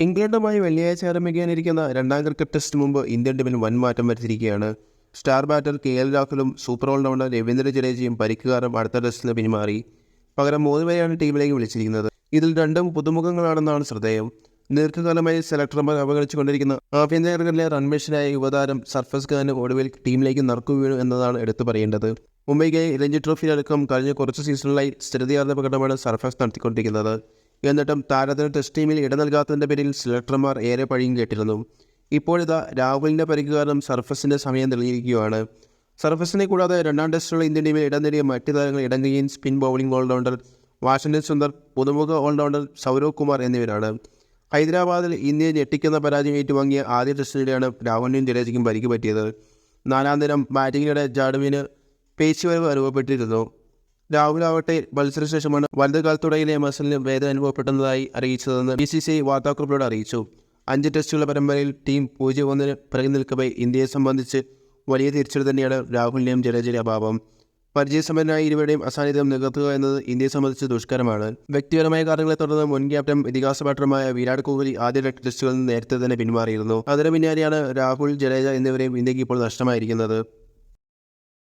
ഇംഗ്ലണ്ടുമായി വെള്ളിയാഴ്ച ആരംഭിക്കാനിരിക്കുന്ന രണ്ടാം cricket test മുമ്പ് ഇന്ത്യൻ ടീമിൽ വൻ മാറ്റം വരുത്തിയിരിക്കുകയാണ്. സ്റ്റാർ ബാറ്റർ കെ എൽ രാഹുലും സൂപ്പർ ഓൾറൗണ്ടർ രവീന്ദ്ര ജഡേജയും പരിക്കുകാരും അടുത്ത ടെസ്റ്റിന് പിന്മാറി. പകരം മൂന്ന് പേരെയാണ് ടീമിലേക്ക് വിളിച്ചിരിക്കുന്നത്. ഇതിൽ രണ്ടും പുതുമുഖങ്ങളാണെന്നാണ് ശ്രദ്ധേയം. ദീർഘകാലമായി സെലക്ടർമാർ അവഗണിച്ചുകൊണ്ടിരിക്കുന്ന ആഭ്യന്തര റൺമേഷനായ യുവതാരം സർഫസ് ഖാന് ഒടുവിൽ ടീമിലേക്ക് നറുക്കു വീണു എന്നതാണ് എടുത്തു പറയേണ്ടത്. മുംബൈക്കായി രഞ്ജി ട്രോഫിയിലടക്കം കഴിഞ്ഞ കുറച്ച് സീസണുകളായി സ്ഥിരതയാർന്ന പ്രകടനമാണ് സർഫസ് നടത്തിക്കൊണ്ടിരിക്കുന്നത്. എന്നിട്ടും താരത്തിന് ടെസ്റ്റ് ടീമിൽ ഇട നൽകാത്തതിന്റെ പേരിൽ സെലക്ടർമാർ ഏറെ പഴിയും കേട്ടിരുന്നു. ഇപ്പോഴിതാ രാഹുലിന്റെ പരിക്ക് കാരണം സർഫസിന്റെ സമയം തെളിഞ്ഞിരിക്കുകയാണ്. സർഫസിനെ കൂടാതെ രണ്ടാം ടെസ്റ്റിലുള്ള ഇന്ത്യൻ ടീമിൽ ഇടം നേടിയ മറ്റ് താരങ്ങൾ ഇടങ്കയും spin bowling allrounder Washington Sundar പുതുമുഖ ഓൾറൗണ്ടർ സൗരവ് കുമാർ എന്നിവരാണ്. ഹൈദരാബാദിൽ ഇന്ത്യയെ ഞെട്ടിക്കുന്ന പരാജയം ഏറ്റുവാങ്ങിയ ആദ്യ ടെസ്റ്റിനിടെയാണ് രാഹുലിനും ജഡേജയ്ക്കും പരിക്ക് പറ്റിയത്. നാലാം ദിനം ബാറ്റിങ്ങിനിടെ ജാഡുവിന് പേശിവരവ് അനുഭവപ്പെട്ടിരുന്നു. രാഹുൽ ആവട്ടെ മത്സര ശേഷമാണ് വലതുകാലത്തുടയിലെ മസലിന് വേദന അനുഭവപ്പെട്ടതായി അറിയിച്ചതെന്ന് ബി സി സി വാർത്താക്കുറിപ്പിലൂടെ അറിയിച്ചു. അഞ്ച് ടെസ്റ്റുകളുടെ പരമ്പരയിൽ ടീം പൂജ്യം ഒന്നിന് പിറകി നിൽക്കവേ ഇന്ത്യയെ സംബന്ധിച്ച് വലിയ തിരിച്ചടി തന്നെയാണ് രാഹുലിന്റെയും ജഡേജയുടെ അഭാവം. പരിചയസമ്പന്നനായ ഇരുവരുടെയും അസാന്നിധ്യം നികത്തുക എന്നത് ഇന്ത്യയെ സംബന്ധിച്ച് ദുഷ്കരമാണ്. വ്യക്തിപരമായ കാരണങ്ങളെ തുടർന്ന് മുൻ ക്യാപ്റ്റൻ ഇതിഹാസ ബാറ്ററുമായ വിരാട് കോഹ്ലി ആദ്യ രണ്ട് ടെസ്റ്റുകളിൽ നേരത്തെ തന്നെ പിന്മാറിയിരുന്നു. അതിന് പിന്നാലെയാണ് രാഹുൽ ജഡേജ എന്നിവരെയും ഇന്ത്യയ്ക്ക് ഇപ്പോൾ നഷ്ടമായിരിക്കുന്നത്.